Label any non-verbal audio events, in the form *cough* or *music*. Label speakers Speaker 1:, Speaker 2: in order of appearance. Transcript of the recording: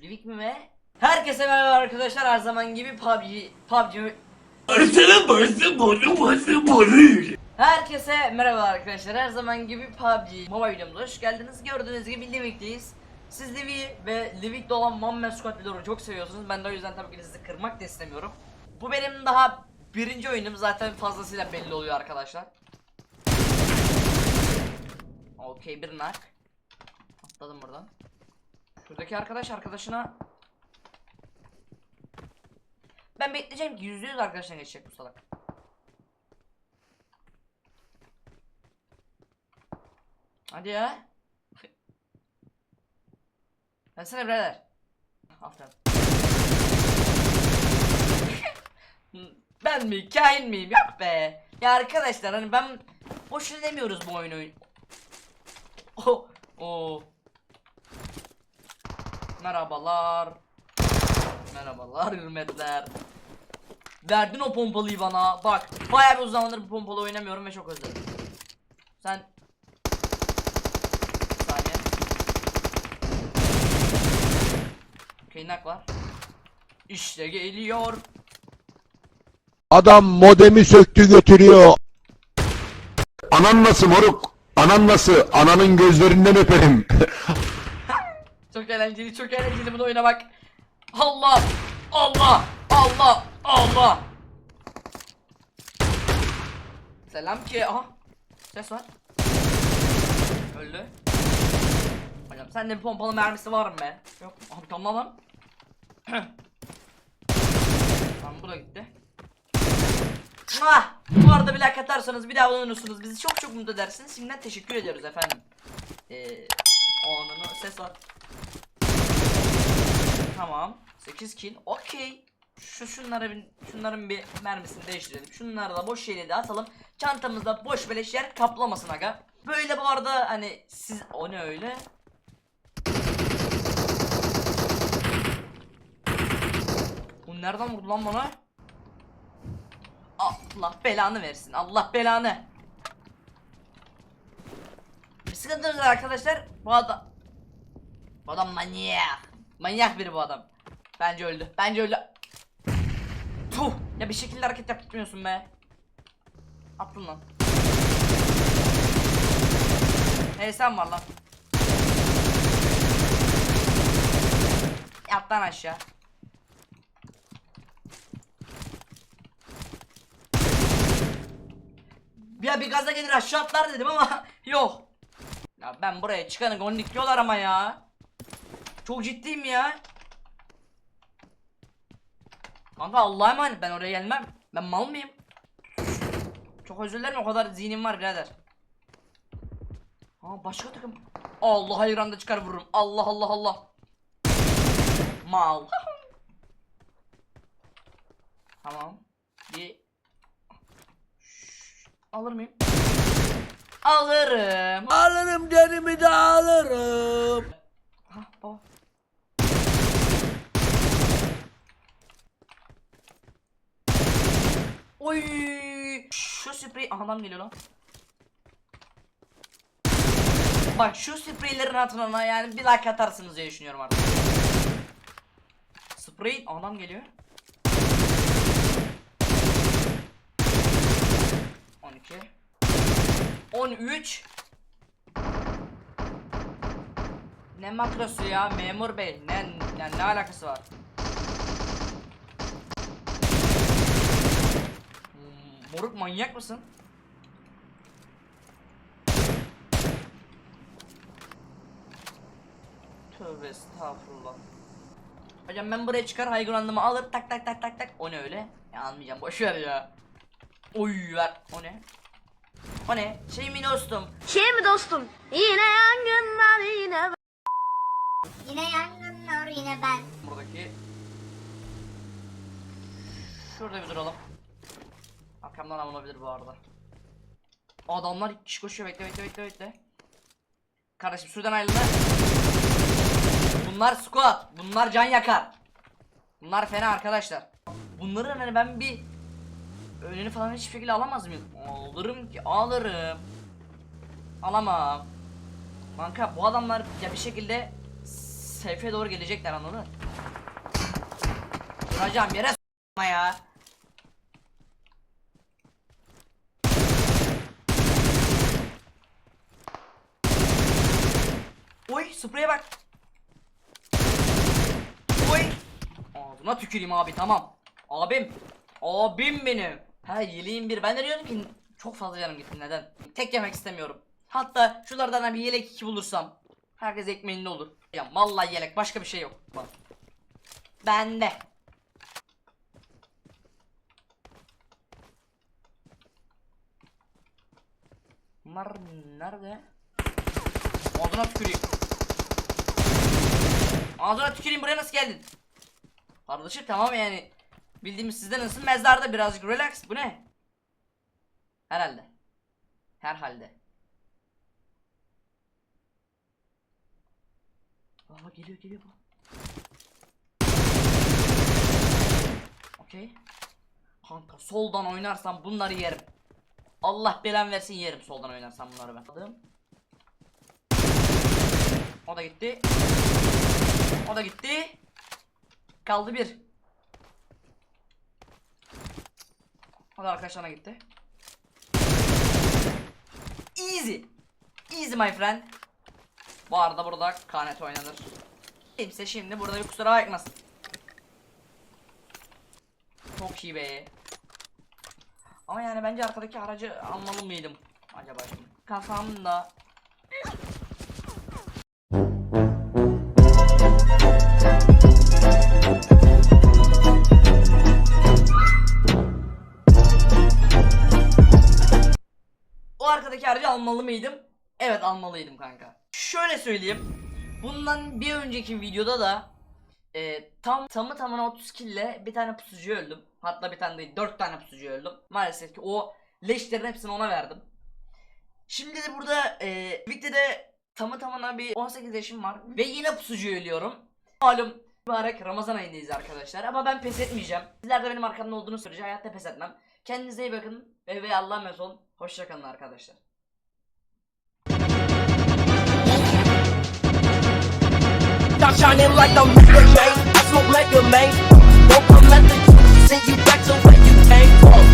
Speaker 1: Livik mi ve? Herkese merhaba arkadaşlar her zaman gibi PUBG PUBG. Herkese merhaba arkadaşlar her zaman gibi PUBG Mobile videomuza hoş geldiniz. Gördüğünüz gibi Livik'teyiz. Siz Livik'i ve Livik'te olan Mamme Squad videoları çok seviyorsunuz. Ben de o yüzden tabii ki sizi kırmak da istemiyorum. Bu benim daha birinci oyunum zaten fazlasıyla belli oluyor arkadaşlar. Okey bir nak. Atladım buradan Şuradaki arkadaş arkadaşına Ben bekleyeceğim ki %100 arkadaşına geçecek bu salak Hadi ya. *laughs* Versene birader. Aferin. *laughs* ben mi kain miyim yok be. Ya arkadaşlar hani ben boşuna demiyoruz bu oyunu. *laughs* Oh, oh. Merhabalar. Merhabalar hürmetler. Verdin o pompalıyı bana. Bak bayağı bir uzun zamandır bu pompalı oynamıyorum ve çok özledim. Sen Bir saniye. Kaynak var. İşte geliyor.
Speaker 2: Adam modemi söktü götürüyor.
Speaker 3: Anan nasıl moruk? Anan nasıl? Ananın gözlerinden öperim. *laughs*
Speaker 1: Çok eğlenceli, çok eğlenceli bunu oynamak. Allah! Allah! Allah! Allah! Selam ki. Aha. Ses var. Öldü. Hocam sende bir pompalı mermisi var mı be? Yok. Abi tamam lan. *clears throat* tamam bu da gitti. Mwah! Bu arada bir like atarsanız bir daha olursunuz. Bizi çok çok mutlu edersiniz. Şimdiden teşekkür ediyoruz efendim. Eee... Ses. Tamam. 8 kill. Okey. Şu şunları bir şunların bir mermisini değiştirelim. Şunları da boş yere de atalım. Çantamızda boş beleş yer kaplamasın aga. Böyle bu arada hani siz o ne öyle? Bu nereden vurdu lan bana? Allah belanı versin. Allah belanı. Bir sıkıntımız var arkadaşlar. Bu adam bu adam manyak. Manyak biri bu adam. Bence öldü. Bence öldü. Tuh. Ya bir şekilde hareket yapmıyorsun be. Attın lan. Hey sen var lan. Yat lan aşağı. Ya bir gaza gelir aşağı atlar dedim ama *laughs* yok. Ya ben buraya çıkanı gondik diyorlar ama ya. Çok ciddiyim ya. Kanka Allah'a emanet ben oraya gelmem. Ben mal mıyım? Çok özür dilerim o kadar zihnim var birader. Aa başka takım. Allah hayır anda çıkar vururum. Allah Allah Allah. Mal. tamam. Bir Şşş, alır mıyım? Alırım.
Speaker 2: Alırım derimi de alırım.
Speaker 1: Ha baba. Oy! Şu sprey Aha, adam geliyor lan. Bak şu spreylerin hatırına yani bir like atarsınız diye düşünüyorum artık. Sprey adam geliyor. 12 13 Ne makrosu ya memur bey ne yani ne alakası var? Moruk manyak mısın? Tövbe estağfurullah. Hocam ben buraya çıkar haygrandımı alır tak tak tak tak tak. O ne öyle? Ya almayacağım boş ver ya. Oy ver. O ne? O ne? Şey mi dostum?
Speaker 4: Şey mi dostum? Yine yangınlar yine
Speaker 5: Yine yangınlar yine ben.
Speaker 1: Buradaki Şurada bir duralım. Arkamdan alınabilir bu arada. Adamlar kişi koşuyor bekle bekle bekle bekle. Kardeşim şuradan ayrılma. Bunlar squat. Bunlar can yakar. Bunlar fena arkadaşlar. Bunların hani ben bir önünü falan hiçbir şekilde alamaz mıyım? Alırım ki alırım. Alamam. Kanka bu adamlar ya bir şekilde Seyfe doğru gelecekler anladın mı? Duracağım yere s**ma ya. Oy spreye bak. Oy. Ağzına tüküreyim abi tamam. Abim. Abim benim. Ha yeleğim bir. Ben de diyordum ki çok fazla canım gitti neden? Tek yemek istemiyorum. Hatta şulardan bir yelek iki bulursam. Herkes ekmeğinde olur. Ya vallahi yelek başka bir şey yok. Bak. Bende. Bunlar nerede? Ağzına tüküreyim. Ağzına tüküreyim buraya nasıl geldin? Kardeşim tamam yani. Bildiğimiz sizden nasıl mezarda birazcık relax. Bu ne? Herhalde. Herhalde. Aa geliyor geliyor bu. Okey. Kanka soldan oynarsam bunları yerim. Allah belan versin yerim soldan oynarsam bunları ben. O da gitti. O da gitti. Kaldı bir. O da arkadaşlarına gitti. Easy. Easy my friend. Bu arada burada kanet oynanır. Kimse şimdi burada bir kusura bakmasın. Çok iyi be. Ama yani bence arkadaki aracı almalı mıydım acaba şimdi? Kafamda arkadaki aracı almalı mıydım? Evet almalıydım kanka. Şöyle söyleyeyim. Bundan bir önceki videoda da e, tam tamı tamına 30 kille bir tane pusucu öldüm. Hatta bir tane değil 4 tane pusucu öldüm. Maalesef ki o leşlerin hepsini ona verdim. Şimdi de burada e, de tamı tamına bir 18 yaşım var ve yine pusucu ölüyorum. Malum mübarek Ramazan ayındayız arkadaşlar ama ben pes etmeyeceğim. Sizler de benim arkamda olduğunu sürece hayatta pes etmem. Kendinize iyi bakın ve, ve Allah'a. Hoşçakalın arkadaşlar.
Speaker 6: Don't come at the you back to where you came from.